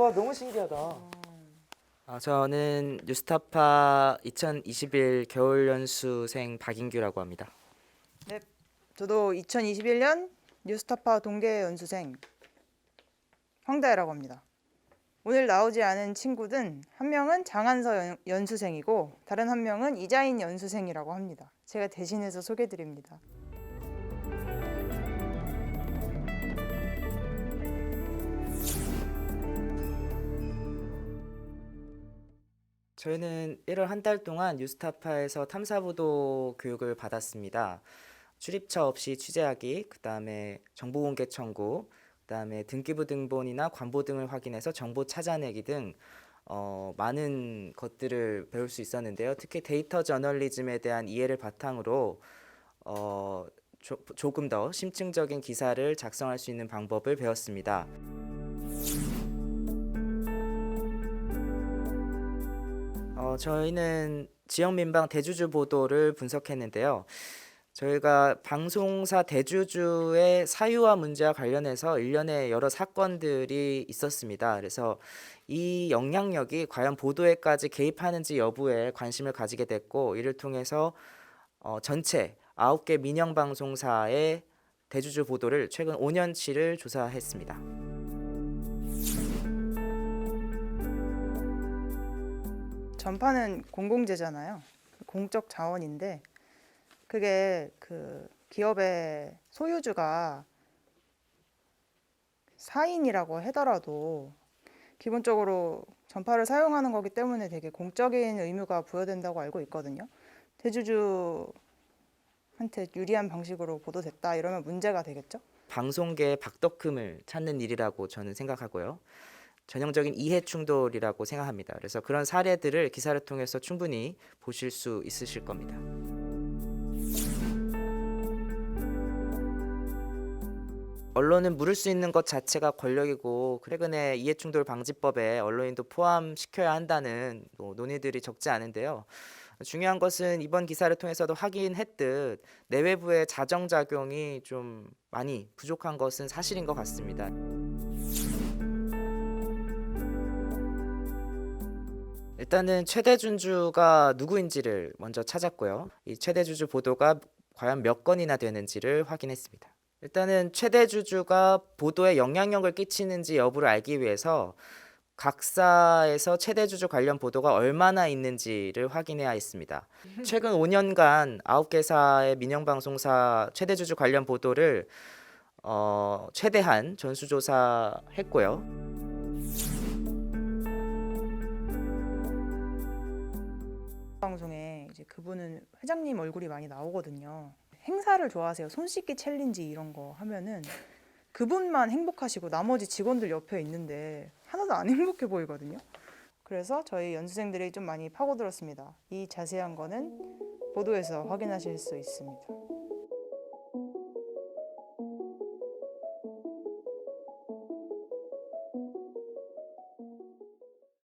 와 너무 신기하다. 아, 저는 뉴스타파 2021 겨울 연수생 박인규라고 합니다. 저도 2021년 뉴스타파 동계 연수생 황다혜라고 합니다. 오늘 나오지 않은 친구든 한 명은 장한서 연- 연수생이고 다른 한 명은 이자인 연수생이라고 합니다. 제가 대신해서 소개드립니다. 저희는 1월 한 달 동안 뉴스타파에서 탐사보도 교육을 받았습니다. 출입처 없이 취재하기, 그 다음에 정보 공개 청구, 그 다음에 등기부 등본이나 관보 등을 확인해서 정보 찾아내기 등 어, 많은 것들을 배울 수 있었는데요. 특히 데이터 저널리즘에 대한 이해를 바탕으로 어, 조, 조금 더 심층적인 기사를 작성할 수 있는 방법을 배웠습니다. 어, 저희는 지역 민방 대주주 보도를 분석했는데요. 저희가 방송사 대주주의 사유화 문제와 관련해서 일련의 여러 사건들이 있었습니다. 그래서 이 영향력이 과연 보도에까지 개입하는지 여부에 관심을 가지게 됐고 이를 통해서 어, 전체 아홉 개 민영 방송사의 대주주 보도를 최근 5년치를 조사했습니다. 전파는 공공재잖아요. 공적 자원인데 그게 그 기업의 소유주가 사인이라고 하더라도 기본적으로 전파를 사용하는 거기 때문에 되게 공적인 의무가 부여된다고 알고 있거든요. 대주주한테 유리한 방식으로 보도됐다 이러면 문제가 되겠죠. 방송계의 박덕흠을 찾는 일이라고 저는 생각하고요. 전형적인 이해 충돌이라고 생각합니다. 그래서 그런 사례들을 기사를 통해서 충분히 보실 수 있으실 겁니다. 언론은 물을 수 있는 것 자체가 권력이고 최근에 이해충돌 방지법에 언론인도 포함시켜야 한다는 뭐 논의들이 적지 않은데요. 중요한 것은 이번 기사를 통해서도 확인했듯 내외부의 자정 작용이 좀 많이 부족한 것은 사실인 것 같습니다. 일단은 최대 준주가 누구인지를 먼저 찾았고요. 이 최대 주주 보도가 과연 몇 건이나 되는지를 확인했습니다. 일단은 최대 주주가 보도에 영향력을 끼치는지 여부를 알기 위해서 각사에서 최대 주주 관련 보도가 얼마나 있는지를 확인해야 했습니다. 최근 5년간 9개사의 민영 방송사 최대 주주 관련 보도를 어, 최대한 전수조사했고요. 방송에 이제 그분은 회장님 얼굴이 많이 나오거든요. 행사를 좋아하세요. 손 씻기 챌린지 이런 거 하면은 그분만 행복하시고 나머지 직원들 옆에 있는데 하나도 안 행복해 보이거든요. 그래서 저희 연수생들이 좀 많이 파고들었습니다. 이 자세한 거는 보도에서 확인하실 수 있습니다.